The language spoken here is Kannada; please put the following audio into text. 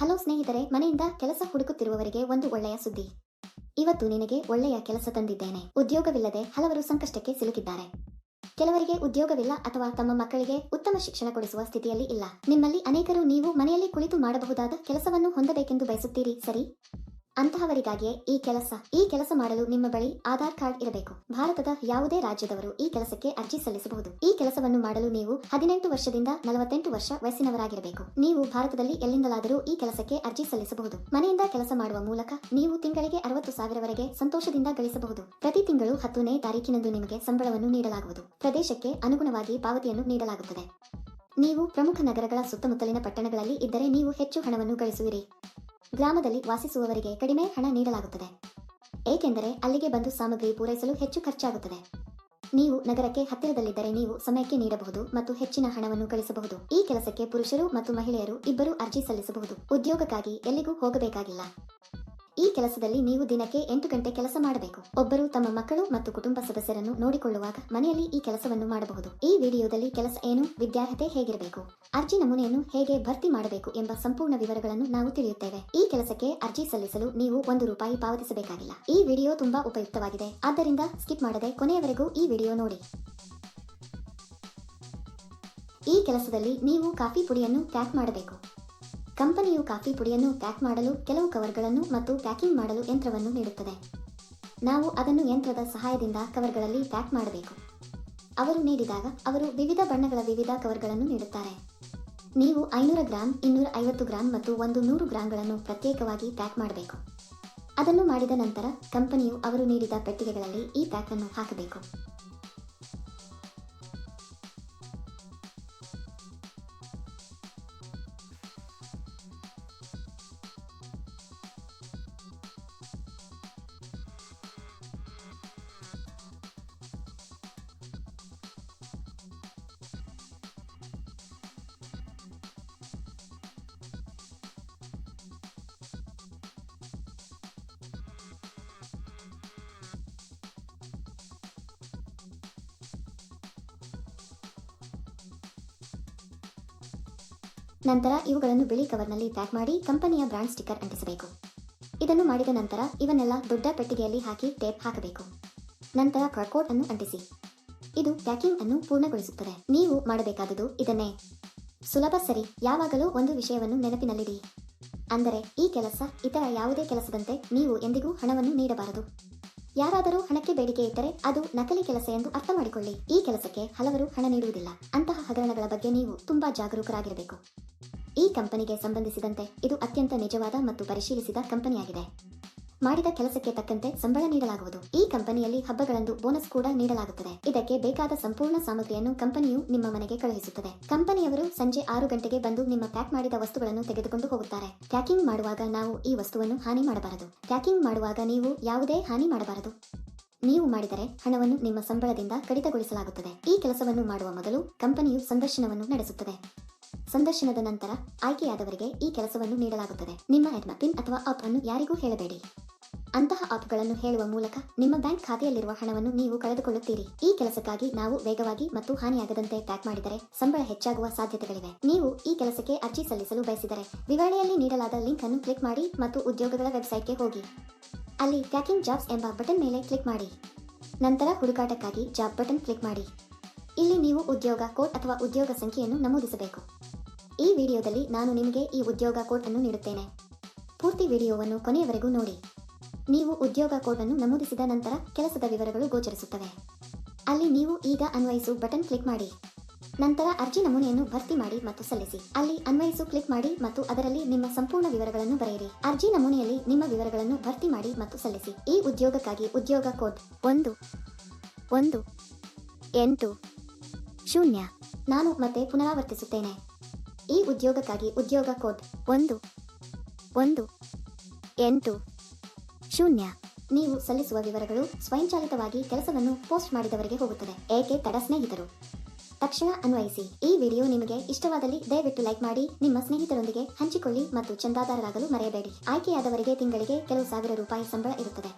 ಹಲೋ ಸ್ನೇಹಿತರೆ, ಮನೆಯಿಂದ ಕೆಲಸ ಹುಡುಕುತ್ತಿರುವವರಿಗೆ ಒಂದು ಒಳ್ಳೆಯ ಸುದ್ದಿ. ಇವತ್ತು ನಿನಗೆ ಒಳ್ಳೆಯ ಕೆಲಸ ತಂದಿದ್ದೇನೆ. ಉದ್ಯೋಗವಿಲ್ಲದೆ ಹಲವರು ಸಂಕಷ್ಟಕ್ಕೆ ಸಿಲುಕಿದ್ದಾರೆ. ಕೆಲವರಿಗೆ ಉದ್ಯೋಗವಿಲ್ಲ ಅಥವಾ ತಮ್ಮ ಮಕ್ಕಳಿಗೆ ಉತ್ತಮ ಶಿಕ್ಷಣ ಕೊಡಿಸುವ ಸ್ಥಿತಿಯಲ್ಲಿ ಇಲ್ಲ. ನಿಮ್ಮಲ್ಲಿ ಅನೇಕರು ನೀವು ಮನೆಯಲ್ಲಿ ಕುಳಿತು ಮಾಡಬಹುದಾದ ಕೆಲಸವನ್ನು ಹೊಂದಬೇಕೆಂದು ಬಯಸುತ್ತೀರಿ, ಸರಿ? ಅಂತಹವರಿಗಾಗಿಯೇ ಈ ಕೆಲಸ ಈ ಕೆಲಸ ಮಾಡಲು ನಿಮ್ಮ ಬಳಿ ಆಧಾರ್ ಕಾರ್ಡ್ ಇರಬೇಕು. ಭಾರತದ ಯಾವುದೇ ರಾಜ್ಯದವರು ಈ ಕೆಲಸಕ್ಕೆ ಅರ್ಜಿ ಸಲ್ಲಿಸಬಹುದು. ಈ ಕೆಲಸವನ್ನು ಮಾಡಲು ನೀವು ಹದಿನೆಂಟು ವರ್ಷದಿಂದ ನಲವತ್ತೆಂಟು ವರ್ಷ ವಯಸ್ಸಿನವರಾಗಿರಬೇಕು. ನೀವು ಭಾರತದಲ್ಲಿ ಎಲ್ಲಿಂದಲಾದರೂ ಈ ಕೆಲಸಕ್ಕೆ ಅರ್ಜಿ ಸಲ್ಲಿಸಬಹುದು. ಮನೆಯಿಂದ ಕೆಲಸ ಮಾಡುವ ಮೂಲಕ ನೀವು ತಿಂಗಳಿಗೆ ಅರವತ್ತು ಸಾವಿರವರೆಗೆ ಸಂತೋಷದಿಂದ ಗಳಿಸಬಹುದು. ಪ್ರತಿ ತಿಂಗಳು ಹತ್ತನೇ ತಾರೀಕಿನಂದು ನಿಮಗೆ ಸಂಬಳವನ್ನು ನೀಡಲಾಗುವುದು. ಪ್ರದೇಶಕ್ಕೆ ಅನುಗುಣವಾಗಿ ಪಾವತಿಯನ್ನು ನೀಡಲಾಗುತ್ತದೆ. ನೀವು ಪ್ರಮುಖ ನಗರಗಳ ಸುತ್ತಮುತ್ತಲಿನ ಪಟ್ಟಣಗಳಲ್ಲಿ ಇದ್ದರೆ ನೀವು ಹೆಚ್ಚು ಹಣವನ್ನು ಗಳಿಸುವಿರಿ. ಗ್ರಾಮದಲ್ಲಿ ವಾಸಿಸುವವರಿಗೆ ಕಡಿಮೆ ಹಣ ನೀಡಲಾಗುತ್ತದೆ. ಏಕೆಂದರೆ ಅಲ್ಲಿಗೆ ಬಂದು ಸಾಮಗ್ರಿ ಪೂರೈಸಲು ಹೆಚ್ಚು ಖರ್ಚಾಗುತ್ತದೆ. ನೀವು ನಗರಕ್ಕೆ ಹತ್ತಿರದಲ್ಲಿದ್ದರೆ ನೀವು ಸಮಯಕ್ಕೆ ನೀಡಬಹುದು ಮತ್ತು ಹೆಚ್ಚಿನ ಹಣವನ್ನು ಗಳಿಸಬಹುದು ಈ ಕೆಲಸಕ್ಕೆ ಪುರುಷರು ಮತ್ತು ಮಹಿಳೆಯರು ಇಬ್ಬರು ಅರ್ಜಿ ಸಲ್ಲಿಸಬಹುದು. ಉದ್ಯೋಗಕ್ಕಾಗಿ ಎಲ್ಲಿಗೂ ಹೋಗಬೇಕಾಗಿಲ್ಲ. ಈ ಕೆಲಸದಲ್ಲಿ ನೀವು ದಿನಕ್ಕೆ ಎಂಟು ಗಂಟೆ ಕೆಲಸ ಮಾಡಬೇಕು. ಒಬ್ಬರು ತಮ್ಮ ಮಕ್ಕಳು ಮತ್ತು ಕುಟುಂಬ ಸದಸ್ಯರನ್ನು ನೋಡಿಕೊಳ್ಳುವಾಗ ಮನೆಯಲ್ಲಿ ಈ ಕೆಲಸವನ್ನು ಮಾಡಬಹುದು. ಈ ವಿಡಿಯೋದಲ್ಲಿ ಕೆಲಸ ಏನು, ವಿದ್ಯಾರ್ಹತೆ ಹೇಗಿರಬೇಕು, ಅರ್ಜಿ ನಮೂನೆಯನ್ನು ಹೇಗೆ ಭರ್ತಿ ಮಾಡಬೇಕು ಎಂಬ ಸಂಪೂರ್ಣ ವಿವರಗಳನ್ನು ನಾವು ತಿಳಿಯುತ್ತೇವೆ. ಈ ಕೆಲಸಕ್ಕೆ ಅರ್ಜಿ ಸಲ್ಲಿಸಲು ನೀವು ಒಂದು ರೂಪಾಯಿ ಪಾವತಿಸಬೇಕಾಗಿಲ್ಲ. ಈ ವಿಡಿಯೋ ತುಂಬಾ ಉಪಯುಕ್ತವಾಗಿದೆ. ಆದ್ದರಿಂದ ಸ್ಕಿಪ್ ಮಾಡದೆ ಕೊನೆಯವರೆಗೂ ಈ ವಿಡಿಯೋ ನೋಡಿ. ಈ ಕೆಲಸದಲ್ಲಿ ನೀವು ಕಾಫಿ ಪುಡಿಯನ್ನು ಪ್ಯಾಕ್ ಮಾಡಬೇಕು. ಕಂಪನಿಯು ಕಾಫಿ ಪುಡಿಯನ್ನು ಪ್ಯಾಕ್ ಮಾಡಲು, ಕೆಲವು ಕವರ್ಗಳನ್ನು ಮತ್ತು ಪ್ಯಾಕಿಂಗ್ ಮಾಡಲು ಯಂತ್ರವನ್ನು ನೀಡುತ್ತದೆ. ನಾವು ಅದನ್ನು ಯಂತ್ರದ ಸಹಾಯದಿಂದ ಕವರ್ಗಳಲ್ಲಿ ಪ್ಯಾಕ್ ಮಾಡಬೇಕು. ಅವರು ನೀಡಿದಾಗ ಅವರು ವಿವಿಧ ಬಣ್ಣಗಳ ವಿವಿಧ ಕವರ್ಗಳನ್ನು ನೀಡುತ್ತಾರೆ. ನೀವು ಐನೂರ ಗ್ರಾಂ ಇನ್ನೂರ ಐವತ್ತು ಗ್ರಾಂ ಮತ್ತು ಒಂದು ನೂರು ಗ್ರಾಂಗಳನ್ನು ಪ್ರತ್ಯೇಕವಾಗಿ ಪ್ಯಾಕ್ ಮಾಡಬೇಕು. ಅದನ್ನು ಮಾಡಿದ ನಂತರ ಕಂಪನಿಯು ಅವರು ನೀಡಿದ ಪೆಟ್ಟಿಗೆಗಳಲ್ಲಿ ಈ ಪ್ಯಾಕ್ ಅನ್ನು ಹಾಕಬೇಕು. ನಂತರ ಇವುಗಳನ್ನು ಬಿಳಿ ಕವರ್ನಲ್ಲಿ ಪ್ಯಾಕ್ ಮಾಡಿ ಕಂಪನಿಯ ಬ್ರಾಂಡ್ ಸ್ಟಿಕ್ಕರ್ ಅಂಟಿಸಬೇಕು. ಇದನ್ನು ಮಾಡಿದ ನಂತರ ಇವನ್ನೆಲ್ಲ ದೊಡ್ಡ ಪೆಟ್ಟಿಗೆಯಲ್ಲಿ ಹಾಕಿ ಟೇಪ್ ಹಾಕಬೇಕು. ನಂತರ ಕಾರ್ಕೋಡ್ ಅನ್ನು ಅಂಟಿಸಿ. ಇದು ಪ್ಯಾಕಿಂಗ್ ಅನ್ನು ಪೂರ್ಣಗೊಳಿಸುತ್ತದೆ. ನೀವು ಮಾಡಬೇಕಾದುದು ಇದನ್ನೇ. ಸುಲಭ ಸರಿ. ಯಾವಾಗಲೂ ಒಂದು ವಿಷಯವನ್ನು ನೆನಪಿನಲ್ಲಿಡಿ. ಅಂದರೆ ಈ ಕೆಲಸ ಇತರ ಯಾವುದೇ ಕೆಲಸದಂತೆ ನೀವು ಎಂದಿಗೂ ಹಣವನ್ನು ನೀಡಬಾರದು. ಯಾರಾದರೂ ಹಣಕ್ಕೆ ಬೇಡಿಕೆ ಇಟ್ಟರೆ ಅದು ನಕಲಿ ಕೆಲಸ ಎಂದು ಅರ್ಥ ಮಾಡಿಕೊಳ್ಳಿ. ಈ ಕೆಲಸಕ್ಕೆ ಹಲವರು ಹಣ ನೀಡುವುದಿಲ್ಲ. ಅಂತಹ ಹಗರಣಗಳ ಬಗ್ಗೆ ನೀವು ತುಂಬಾ ಜಾಗರೂಕರಾಗಿರಬೇಕು. ಈ ಕಂಪನಿಗೆ ಸಂಬಂಧಿಸಿದಂತೆ ಇದು ಅತ್ಯಂತ ನಿಜವಾದ ಮತ್ತು ಪರಿಶೀಲಿಸಿದ ಕಂಪನಿಯಾಗಿದೆ. ಮಾಡಿದ ಕೆಲಸಕ್ಕೆ ತಕ್ಕಂತೆ ಸಂಬಳ ನೀಡಲಾಗುವುದು. ಈ ಕಂಪನಿಯಲ್ಲಿ ಹಬ್ಬಗಳಂದು ಬೋನಸ್ ಕೂಡ ನೀಡಲಾಗುತ್ತದೆ. ಇದಕ್ಕೆ ಬೇಕಾದ ಸಂಪೂರ್ಣ ಸಾಮಗ್ರಿಯನ್ನು ಕಂಪನಿಯು ನಿಮ್ಮ ಮನೆಗೆ ಕಳುಹಿಸುತ್ತದೆ. ಕಂಪನಿಯವರು ಸಂಜೆ ಆರು ಗಂಟೆಗೆ ಬಂದು ನಿಮ್ಮ ಪ್ಯಾಕ್ ಮಾಡಿದ ವಸ್ತುಗಳನ್ನು ತೆಗೆದುಕೊಂಡು ಹೋಗುತ್ತಾರೆ. ಪ್ಯಾಕಿಂಗ್ ಮಾಡುವಾಗ ನಾವು ಈ ವಸ್ತುವನ್ನು ಹಾನಿ ಮಾಡಬಾರದು. ಪ್ಯಾಕಿಂಗ್ ಮಾಡುವಾಗ ನೀವು ಯಾವುದೇ ಹಾನಿ ಮಾಡಬಾರದು. ನೀವು ಮಾಡಿದರೆ ಹಣವನ್ನು ನಿಮ್ಮ ಸಂಬಳದಿಂದ ಕಡಿತಗೊಳಿಸಲಾಗುತ್ತದೆ. ಈ ಕೆಲಸವನ್ನು ಮಾಡುವ ಮೊದಲು ಕಂಪನಿಯು ಸಂದರ್ಶನವನ್ನು ನಡೆಸುತ್ತದೆ. ಸಂದರ್ಶನದ ನಂತರ ಆಯ್ಕೆಯಾದವರಿಗೆ ಈ ಕೆಲಸವನ್ನು ನೀಡಲಾಗುತ್ತದೆ. ನಿಮ್ಮ ಎಡ್ಮ ಪಿನ್ ಅಥವಾ ಅಪ್ ಅನ್ನು ಯಾರಿಗೂ ಹೇಳಬೇಡಿ. ಅಂತಹ ಆಪ್ಗಳನ್ನು ಹೇಳುವ ಮೂಲಕ ನಿಮ್ಮ ಬ್ಯಾಂಕ್ ಖಾತೆಯಲ್ಲಿರುವ ಹಣವನ್ನು ನೀವು ಕಳೆದುಕೊಳ್ಳುತ್ತೀರಿ. ಈ ಕೆಲಸಕ್ಕಾಗಿ ನಾವು ವೇಗವಾಗಿ ಮತ್ತು ಹಾನಿಯಾಗದಂತೆ ಪ್ಯಾಕ್ ಮಾಡಿದರೆ ಸಂಬಳ ಹೆಚ್ಚಾಗುವ ಸಾಧ್ಯತೆಗಳಿವೆ. ನೀವು ಈ ಕೆಲಸಕ್ಕೆ ಅರ್ಜಿ ಸಲ್ಲಿಸಲು ಬಯಸಿದರೆ ವಿವರಣೆಯಲ್ಲಿ ನೀಡಲಾದ ಲಿಂಕ್ ಅನ್ನು ಕ್ಲಿಕ್ ಮಾಡಿ ಮತ್ತು ಉದ್ಯೋಗಗಳ ವೆಬ್ಸೈಟ್ಗೆ ಹೋಗಿ. ಅಲ್ಲಿ ಟ್ಯಾಕಿಂಗ್ ಜಾಬ್ಸ್ ಎಂಬ ಬಟನ್ ಮೇಲೆ ಕ್ಲಿಕ್ ಮಾಡಿ. ನಂತರ ಹುಡುಕಾಟಕ್ಕಾಗಿ ಜಾಬ್ ಬಟನ್ ಕ್ಲಿಕ್ ಮಾಡಿ. ಇಲ್ಲಿ ನೀವು ಉದ್ಯೋಗ ಕೋಡ್ ಅಥವಾ ಉದ್ಯೋಗ ಸಂಖ್ಯೆಯನ್ನು ನಮೂದಿಸಬೇಕು. ಈ ವಿಡಿಯೋದಲ್ಲಿ ನಾನು ನಿಮಗೆ ಈ ಉದ್ಯೋಗ ಕೋಡ್ ಅನ್ನು ನೀಡುತ್ತೇನೆ. ಪೂರ್ತಿ ವಿಡಿಯೋವನ್ನು ಕೊನೆಯವರೆಗೂ ನೋಡಿ. ನೀವು ಉದ್ಯೋಗ ಕೋಡ್ ಅನ್ನು ನಮೂದಿಸಿದ ನಂತರ ಕೆಲಸದ ವಿವರಗಳು ಗೋಚರಿಸುತ್ತವೆ. ಅಲ್ಲಿ ನೀವು ಈಗ ಅನ್ವಯಿಸು ಬಟನ್ ಕ್ಲಿಕ್ ಮಾಡಿ. ನಂತರ ಅರ್ಜಿ ನಮೂನೆಯನ್ನು ಭರ್ತಿ ಮಾಡಿ ಮತ್ತು ಸಲ್ಲಿಸಿ. ಅಲ್ಲಿ ಅನ್ವಯಿಸು ಕ್ಲಿಕ್ ಮಾಡಿ ಮತ್ತು ಅದರಲ್ಲಿ ನಿಮ್ಮ ಸಂಪೂರ್ಣ ವಿವರಗಳನ್ನು ಬರೆಯಿರಿ. ಅರ್ಜಿ ನಮೂನೆಯಲ್ಲಿ ನಿಮ್ಮ ವಿವರಗಳನ್ನು ಭರ್ತಿ ಮಾಡಿ ಮತ್ತು ಸಲ್ಲಿಸಿ. ಈ ಉದ್ಯೋಗಕ್ಕಾಗಿ ಉದ್ಯೋಗ ಕೋಡ್ ಒಂದು ಒಂದು, ಎಂಟು, ಶೂನ್ಯ. ನಾನು ಮತ್ತೆ ಪುನರಾವರ್ತಿಸುತ್ತೇನೆ. ಈ ಉದ್ಯೋಗಕ್ಕಾಗಿ ಉದ್ಯೋಗ ಕೋಡ್ ಒಂದು ಒಂದು, ಎಂಟು ಶೂನ್ಯ. ನೀವು ಸಲ್ಲಿಸುವ ವಿವರಗಳು ಸ್ವಯಂಚಾಲಿತವಾಗಿ ಕೆಲಸವನ್ನು ಪೋಸ್ಟ್ ಮಾಡಿದವರಿಗೆ ಹೋಗುತ್ತದೆ. ಏಕೆ ತಡ ಸ್ನೇಹಿತರು? ತಕ್ಷಣ ಅನ್ವಯಿಸಿ. ಈ ವಿಡಿಯೋ ನಿಮಗೆ ಇಷ್ಟವಾದಲ್ಲಿ ದಯವಿಟ್ಟು ಲೈಕ್ ಮಾಡಿ, ನಿಮ್ಮ ಸ್ನೇಹಿತರೊಂದಿಗೆ ಹಂಚಿಕೊಳ್ಳಿ ಮತ್ತು ಚಂದಾದಾರರಾಗಲು ಮರೆಯಬೇಡಿ. ಆಯ್ಕೆಯಾದವರಿಗೆ ತಿಂಗಳಿಗೆ ಕೆಲವು ಸಾವಿರ ರೂಪಾಯಿ ಸಂಬಳ ಇರುತ್ತದೆ.